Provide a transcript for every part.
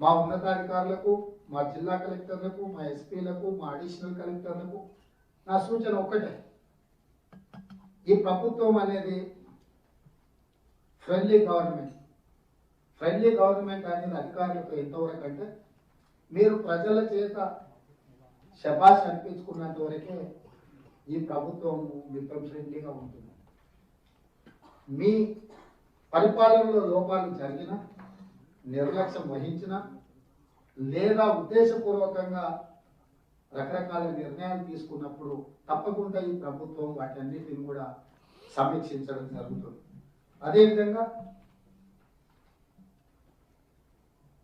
మా ఉన్నతాధికారులకు మా జిల్లా కలెక్టర్లకు మా ఎస్పీలకు మా అడిషనల్ కలెక్టర్లకు నా సూచన ఒక్కటే. ఈ ప్రభుత్వం అనేది ఫ్రెండ్లీ గవర్నమెంట్. ఫ్రెండ్లీ గవర్నమెంట్ అనేది అధికారులకు ఎంతవరకు అంటే మీరు ప్రజల చేత శబాష్ అనిపించుకున్నంత వరకే ఈ ప్రభుత్వం మీతో ఫ్రెండ్లీగా ఉంటుంది. మీ పరిపాలనలో లోపాలు జరిగిన నిర్లక్ష్యం వహించిన లేదా ఉద్దేశపూర్వకంగా రకరకాల నిర్ణయాలు తీసుకున్నప్పుడు తప్పకుండా ఈ ప్రభుత్వం వాటన్నిటిని కూడా సమీక్షించడం జరుగుతుంది. అదేవిధంగా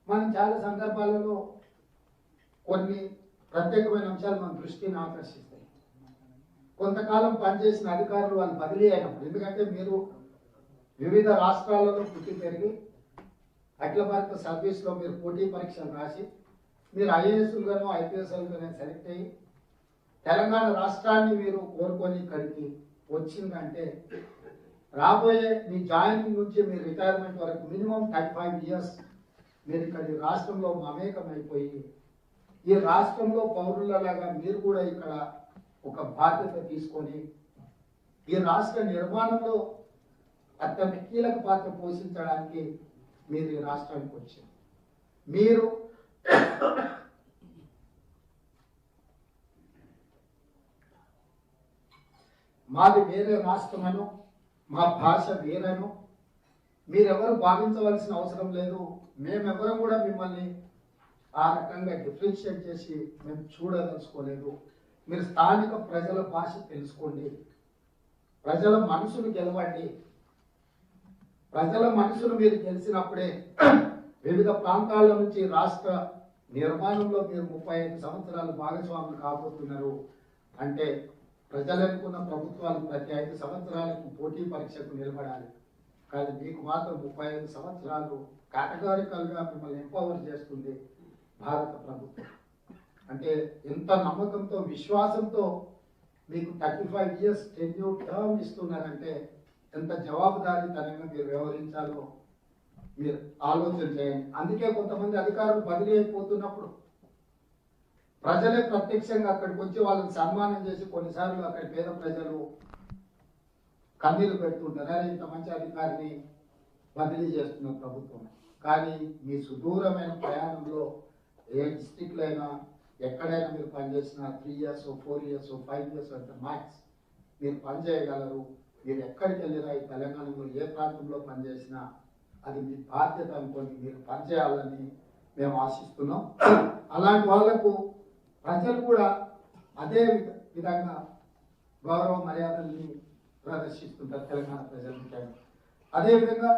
మనం చాలా సందర్భాలలో కొన్ని ప్రత్యేకమైన అంశాలు మన దృష్టిని ఆకర్షిస్తాయి. కొంతకాలం పనిచేసిన అధికారులు వాళ్ళు బదిలీ అయినప్పుడు ఎందుకంటే మీరు వివిధ రాష్ట్రాలలో పుట్టి పెరిగి అఖిల భారత సర్వీస్లో మీరు పోటీ పరీక్షలు రాసి మీరు ఐఏఎస్లుగానో ఐపీఎస్ఎల్గానే సెలెక్ట్ అయ్యి తెలంగాణ రాష్ట్రాన్ని మీరు కోరుకొని ఇక్కడికి వచ్చిందంటే రాబోయే మీ జాయినింగ్ నుంచి మీ రిటైర్మెంట్ వరకు మినిమం థర్టీ ఫైవ్ ఇయర్స్ మీరు ఇక్కడ ఈ రాష్ట్రంలో మమేకమైపోయి ఈ రాష్ట్రంలో పౌరులలాగా మీరు కూడా ఇక్కడ ఒక బాధ్యత తీసుకొని ఈ రాష్ట్ర నిర్మాణంలో అత్యంత కీలక పాత్ర పోషించడానికి మీరు ఈ రాష్ట్రానికి వచ్చారు. మీరు మాది వేరే రాష్ట్రమను మా భాష వేరేను. మీరెవరు భావించవలసిన అవసరం లేదు. మేమెవరం కూడా మిమ్మల్ని ఆ రకంగా డిఫరెన్షియేట్ చేసి మేము చూడదలుచుకోలేదు. మీరు స్థానిక ప్రజల భాష తెలుసుకోండి. ప్రజల మనసును గెలవండి. ప్రజల మనసును మీరు తెలిసినప్పుడే వివిధ ప్రాంతాల నుంచి రాష్ట్ర నిర్మాణంలో మీరు ముప్పై ఐదు సంవత్సరాలు భాగస్వాములు కాబోతున్నారు. అంటే ప్రజలు అనుకున్న ప్రభుత్వాలు ప్రతి ఐదు సంవత్సరాలకు పోటీ పరీక్షకు నిలబడాలి. కానీ మీకు మాత్రం ముప్పై ఐదు సంవత్సరాలు కేటగారికల్గా మిమ్మల్ని ఎంపవర్ చేస్తుంది భారత ప్రభుత్వం. అంటే ఎంత నమ్మకంతో విశ్వాసంతో మీకు thirty five years tenure term ఇస్తున్నారంటే ఎంత జవాబుదారీతనంగా మీరు వ్యవహరించాలో మీరు ఆలోచన చేయండి. అందుకే కొంతమంది అధికారులు బదిలీ అయిపోతున్నప్పుడు ప్రజలే ప్రత్యక్షంగా అక్కడికి వచ్చి వాళ్ళని సన్మానం చేసి కొన్నిసార్లు అక్కడ పేద ప్రజలు కన్నీళ్ళు పెడుతుంటారు. అరే ఇంత మంచి అధికారిని బదిలీ చేస్తున్న ప్రభుత్వం. కానీ మీ సుదూరమైన ప్రయాణంలో ఏ డిస్టిక్లో అయినా ఎక్కడైనా మీరు పనిచేసిన three years four years five years అంటే మ్యాక్స్ మీరు పనిచేయగలరు మీరు ఎక్కడికి వెళ్ళినా ఈ తెలంగాణలో ఏ ప్రాంతంలో పనిచేసినా అది మీ బాధ్యత అనుకోని మీరు పనిచేయాలని మేము ఆశిస్తున్నాం. అలాంటి వాళ్ళకు ప్రజలు కూడా అదే విధంగా గౌరవ మర్యాదల్ని ప్రదర్శిస్తుంటారు తెలంగాణ ప్రజలు ముఖ్యంగా అదేవిధంగా